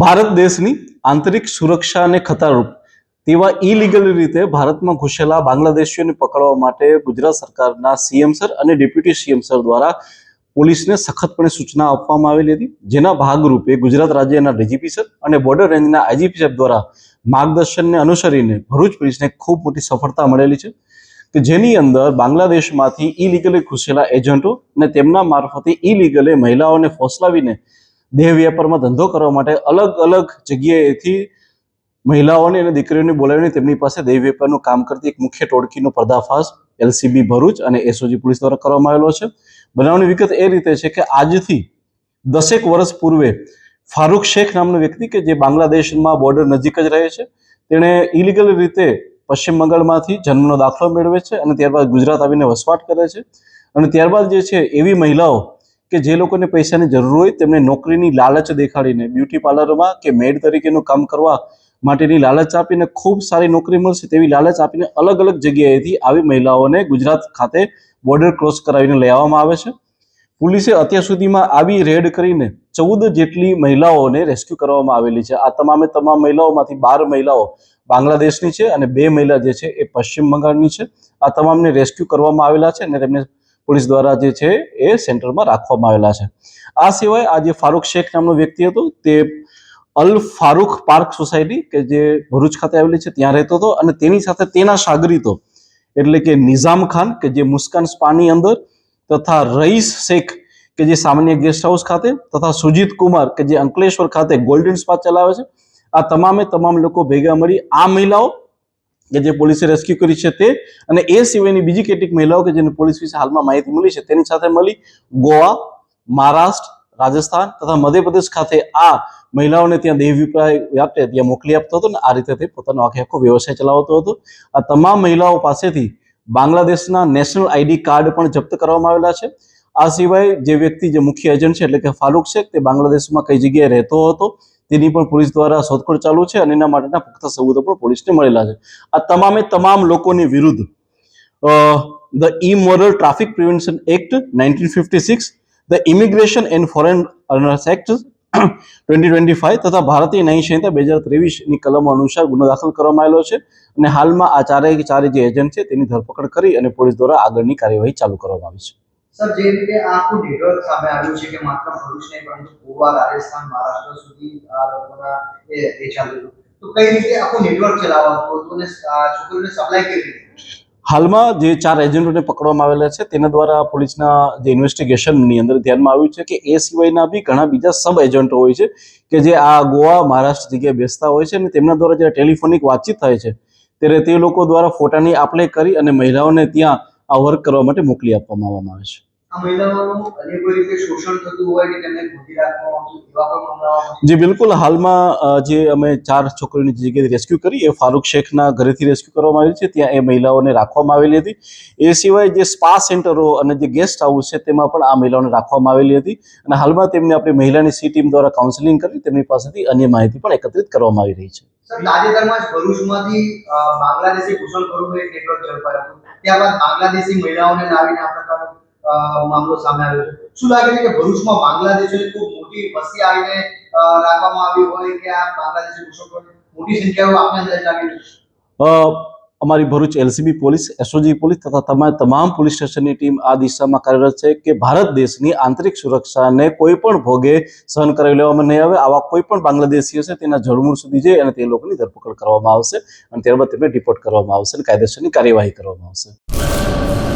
ભારત દેશની આંતરિક સુરક્ષાને ખતરારૂપ તેવા ઇલીગલ રીતે ભારતમાં ઘૂસેલા બાંગ્લાદેશીઓને પકડવા માટે ગુજરાત સરકારના સીએમ સર અને ડેપ્યુટી સીએમ સર દ્વારા પોલીસને સખતપણે સૂચના આપવામાં આવેલી હતી. જેના ભાગરૂપે ગુજરાત રાજ્યના ડીજીપી સર અને બોર્ડર રેન્જના આઈજીપી સાહેબ દ્વારા માર્ગદર્શનને અનુસરીને ભરૂચ પોલીસને ખૂબ મોટી સફળતા મળેલી છે કે જેની અંદર બાંગ્લાદેશમાંથી ઇલીગલે ઘૂસેલા એજન્ટો અને તેમના મારફતે ઇલીગલે મહિલાઓને ફોસલાવીને દેહ વ્યાપારમાં ધંધો કરવા માટે અલગ અલગ જગ્યાએથી મહિલાઓને અને દીકરીઓને બોલાવીને તેમની પાસે દેહ વેપારનું કામ કરતી એક મુખ્ય ટોળકીનો પર્દાફાશ એલસીબી ભરૂચ અને એસઓજી પોલીસ દ્વારા કરવામાં આવેલો છે. બનાવની વિગત એ રીતે છે કે આજથી દસેક વર્ષ પૂર્વે ફારૂક શેખ નામનો વ્યક્તિ કે જે બાંગ્લાદેશમાં બોર્ડર નજીક જ રહે છે. તેણે ઇલીગલ રીતે પશ્ચિમ બંગાળમાંથી જન્મનો દાખલો મેળવે છે અને ત્યારબાદ ગુજરાત આવીને વસવાટ કરે છે. અને ત્યારબાદ જે છે એવી મહિલાઓ કે જે લોકોને પૈસાની જરૂર હોય તેમને નોકરીની લાલચ દેખાડીને બ્યુટી પાર્લરમાં કે મેડ તરીકેનું કામ કરવા માટેની લાલચ આપીને ખૂબ સારી નોકરી મળશે તેવી લાલચ આપીને અલગ અલગ જગ્યાએથી આવી મહિલાઓને ગુજરાત ખાતે બોર્ડર ક્રોસ કરાવીને લઈ આવવામાં આવે છે. પોલીસે અત્યાર સુધીમાં આવી રેડ કરીને ચૌદ જેટલી મહિલાઓને રેસ્ક્યુ કરવામાં આવેલી છે. આ તમામે તમામ મહિલાઓમાંથી બાર મહિલાઓ બાંગ્લાદેશની છે અને બે મહિલા જે છે એ પશ્ચિમ બંગાળની છે. આ તમામને રેસ્ક્યુ કરવામાં આવેલા છે અને તેમને પોલીસ દ્વારા જે છે એ સેન્ટરમાં રાખવામાં આવેલા છે. આ સિવાય આ જે ફારૂક શેખ નામનો વ્યક્તિ હતો, તે અલ ફારૂક પાર્ક સોસાયટી કે જે ભરૂચ ખાતે આવેલી છે, ત્યાં રહેતો હતો અને તેની સાથે તેના સાગરીતો એટલે કે નિઝામ ખાન કે જે મુસ્કાન સ્પાની અંદર તથા રઈસ શેખ કે જે સામાન્ય ગેસ્ટ હાઉસ ખાતે તથા સુજીત કુમાર કે જે અંકલેશ્વર ખાતે ગોલ્ડન સ્પા ચલાવે છે, આ તમામે તમામ લોકો ભેગા મળી આ મહિલાઓ કે જે પોલીસે રેસ્ક્યુ કરી છે તે અને એ સિવાયની બીજી કેટલીક મહિલાઓ કે જેને પોલીસ વિશે હાલમાં માહિતી મળી છે, તેની સાથે મળી ગોવા, મહારાષ્ટ્ર, રાજસ્થાન તથા મધ્યપ્રદેશ ખાતે આ મહિલાઓને ત્યાં દેહ વિપ્રાય માટે ત્યાં મોકલી આપતો હતો ને આ રીતે તે પોતાનો આખે આખો વ્યવસાય ચલાવતો હતો. આ તમામ મહિલાઓ પાસેથી બાંગ્લાદેશના નેશનલ આઈડી કાર્ડ પણ જપ્ત કરવામાં આવેલા છે. આ સિવાય જે વ્યક્તિ, જે મુખ્ય એજન્ટ છે, એટલે કે ફારૂક શેખ, તે બાંગ્લાદેશમાં કઈ જગ્યાએ રહેતો હતો તેની પણ પોલીસ દ્વારા શોધખોળ ચાલુ છે અને એના માટેના પુખ્ત સબૂતો પણ પોલીસને મળેલા છે. આ તમામે તમામ લોકોની વિરુદ્ધ the immoral traffic prevention act nineteen fifty six, the immigration and foreign act twenty twenty five તથા ભારતીય ન્યાય સંહિતા બે હજાર ત્રેવીસની કલમો અનુસાર ગુનો દાખલ કરવામાં આવેલો છે અને હાલમાં આ ચારેય ચારે જે એજન્ટ છે તેની ધરપકડ કરી અને પોલીસ દ્વારા આગળની કાર્યવાહી ચાલુ કરવામાં આવી છે. સર, જે રીતે આખું નેટવર્ક સામે આવ્યું છે કે માત્ર ભરૂચ નહીં, પરંતુ ગોવા, રાજસ્થાન, મહારાષ્ટ્ર સુધી આ લોકોના એ એ ચાલ્યું તો કઈ રીતે આખું નેટવર્ક ચલાવવાનું હતું અને છોકરીઓને સપ્લાય કેવી રીતે હાલમાં જે ચાર એજન્ટોને પકડવામાં આવેલા છે, તેના દ્વારા પોલીસના જે ઇન્વેસ્ટિગેશનની અંદર ધ્યાનમાં આવ્યું છે કે એ સિવાયના બી ઘણા બીજા સબ એજન્ટો હોય છે કે જે આ ગોવા, મહારાષ્ટ્ર જગ્યાએ બેસતા હોય છે અને તેમના દ્વારા જ્યારે ટેલિફોનિક વાતચીત થાય છે, ત્યારે તે લોકો દ્વારા ફોટાની આપલે કરી અને મહિલાઓને ત્યાં આ વર્ક કરવા માટે મોકલી આપવામાં આવે છે. જી બિલકુલ. હાલમાં જે અમે ચાર છોકરીઓની જગ્યાએ રેસ્ક્યુ કરી એ ફારૂક શેખના ઘરેથી રેસ્ક્યુ કરવામાં આવી છે. ત્યાં એ મહિલાઓને રાખવામાં આવેલી હતી. એ સિવાય જે સ્પા સેન્ટરો અને જે ગેસ્ટ હાઉસ છે તેમાં પણ આ મહિલાઓને રાખવામાં આવેલી હતી. અને હાલમાં તેમને આપણી મહિલાની સી ટીમ દ્વારા કાઉન્સેલિંગ કરી તેમની પાસેથી અન્ય માહિતી પણ એકત્રિત કરવામાં આવી રહી છે. તાજેતરમાં જ ભરૂચમાંથી બાંગ્લાદેશી ઘૂસણખોરોનું એક નેટવર્ક ઝડપાયું હતું. ત્યારબાદ બાંગ્લાદેશી મહિલાઓને લાવીને આ પ્રકારનો અ, મામલો સામે આવ્યો છે. શું લાગે છે કે ભરૂચમાં બાંગ્લાદેશોની ખૂબ મોટી વસ્તી આવીને રાખવામાં આવી હોય કે આ બાંગ્લાદેશી ઘૂસણખોર મોટી સંખ્યામાં આપને અંદાજ લાગે અમારી Bharuch LCB police, SOG police તથા તમામ તમામ પોલીસ સ્ટેશનની ટીમ આ દિશામાં કાર્યરત છે કે ભારત દેશની આંતરિક સુરક્ષાને કોઈ પણ ભોગે સહન કરાવી લેવામાં નહીં આવે. આવા કોઈ પણ બાંગ્લાદેશી હશે તેના જળમૂળ સુધી જઈ અને તે લોકોની ધરપકડ કરવામાં આવશે અને ત્યારબાદ તેમને ડિપોર્ટ કરવામાં આવશે અને કાયદેસરની કાર્યવાહી કરવામાં આવશે.